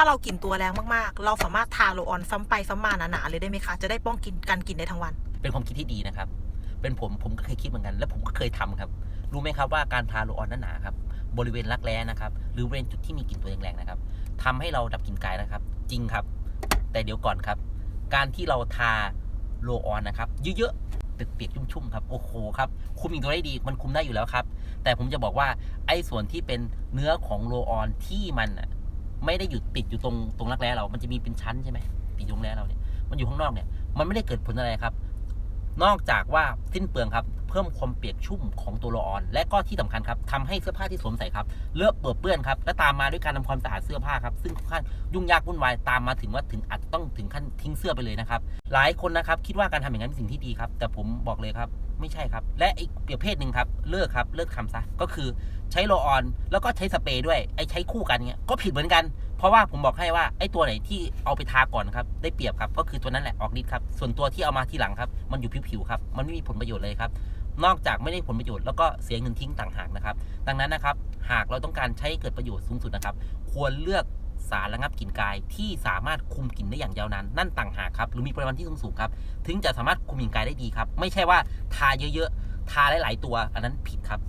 ถ้าเรากลิ่นตัวแรงมากๆ เราสามารถทาโรลออนซ้ำไปซ้ำมาหนาๆเลยได้ไหมคะ จะได้ป้องกันการกลิ่นได้ทั้งวัน เป็นความคิดที่ดีนะครับ เป็นผมผมก็เคยคิดเหมือนกัน และผมก็เคยทำครับ รู้ไหมครับว่าการทาโรลออนหนาๆครับ บริเวณรักแร้นะครับ หรือบริเวณจุดที่มีกลิ่นตัวแรงๆนะครับทำให้เราดับกลิ่นกายนะครับ จริงครับ แต่เดี๋ยวก่อนครับ การที่เราทาโรลออนนะครับ เยอะๆเปียกๆชุ่มๆครับโอ้โหครับคุมกลิ่นตัวได้ดี มันคุมได้อยู่แล้วครับ แต่ผมจะบอกว่าไอ้ส่วนที่เป็นเนื้อของโรลออนที่มันน่ะ ไม่ได้อยู่ติดอยู่ตรงตรงรักแร้เรา มันจะมีเป็นชั้นใช่ไหมติดอยู่ตรงรักแร้เราเนี่ย มันอยู่ข้างนอกเนี่ย มันไม่ได้เกิดผลอะไรครับ นอกจากว่าสิ้นเปลืองครับ เพิ่มความเปียกชุ่มของตัวโรลออน และก็ที่สำคัญครับทำให้เสื้อผ้าที่สวมใส่ครับเลอะเปื้อนเปื้อนครับและตามมาด้วยการทำความสะอาดเสื้อผ้าครับซึ่งค่อนยุ่งยากวุ่นวายตามมาถึงว่าถึงอาจต้องถึงขั้นทิ้งเสื้อไปเลยนะครับหลายคนนะครับคิดว่าการทำอย่างนั้นเป็นสิ่งที่ดีครับแต่ผมบอกเลยครับไม่ใช่ครับ และอีกประเภทหนึ่งครับ เลิกครับ เลิกทำซะ ก็คือใช้โลออน แล้วก็ใช้สเปรย์ด้วย ไอ้ใช้คู่กันเงี้ย ก็ผิดเหมือนกัน เพราะว่าผมบอกให้ว่าไอ้ตัวไหนที่เอาไปทาก่อนครับได้เปรียบครับก็คือตัวนั้นแหละออกฤทธิ์ครับส่วนตัวที่เอามาทีหลังครับมันอยู่ผิวๆครับมันไม่มีผลประโยชน์เลยครับนอกจากไม่ได้ผลประโยชน์แล้วก็เสียเงินทิ้งต่างหากนะครับ ดังนั้นนะครับ หากเราต้องการใช้ใเกิดประโยชน์สูงสุดนะครับ ควรเลือกสารระงับกลิ่นกายที่สามารถคุมกลิ่นได้อย่างยาวนานนั่นต่างหากครับหรือมีปริมาณที่สูงๆครับ ถึงจะสามารถคุมกลิ่นกายได้ดีครับ ไม่ใช่ว่าทาเยอะๆทาหลายๆตัว อันนั้นผิดครับ